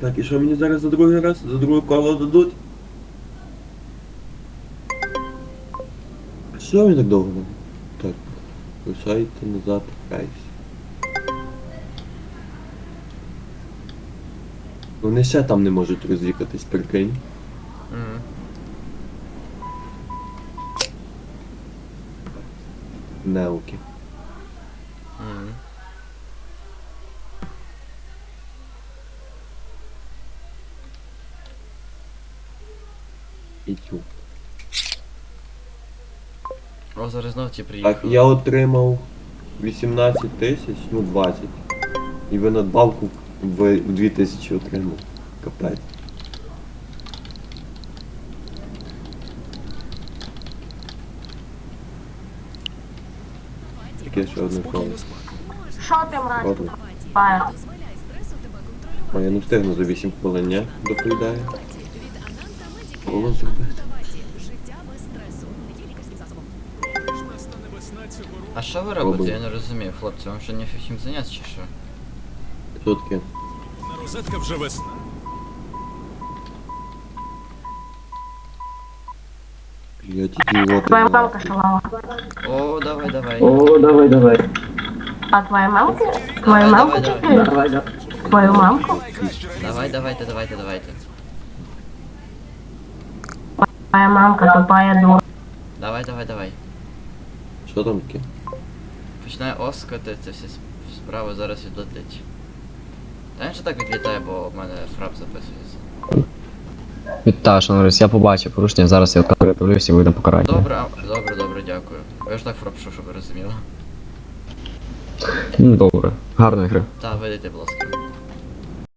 Так, і що мені зараз за другий раз? За друге коло дадуть? Що він так довго? Так, лишайте назад рейс. Вони ще там не можуть роз'їхатись, прикинь. Мгм. Неуки. Мгм. І тю. О, зараз знов ті приїхали. Так, я отримав 18 тисяч, ну 20. І ви надбавку в в 2000 отримав. Капець. Таке ще одне коло. Що ти мразь Ладно. А я не встигну за 8 хвилин, ні? Доповідає. Коло зробити. А що ви Пробуй. робите? Я не розумію, хлопці, вам що не чим зайнятися чи що? Що таке? Розетка вже весна. Блять, ідіоти. Твоя нахуй. мамка шалава. О, давай, давай. О, давай, давай. А твоя мамка? Твою Давай, мамку давай, чекаєш? Давай, давай. Твою мамку? Давай, давайте, давайте, давайте. Твоя мамка тупая дура. Давай, давай, давай. Що там таке? Починає оскати, це всі сп- справи зараз відлетить. Та він ще так відлітає, бо в мене фрап записується. Вітаю, шановні, я побачив порушення, зараз я передивлюся і вийду покарання. Добре, а- добре, добре, дякую. Я ж так фрапшу, щоб ви розуміли. Ну, добре. Гарної гри. Та, видайте, будь ласка.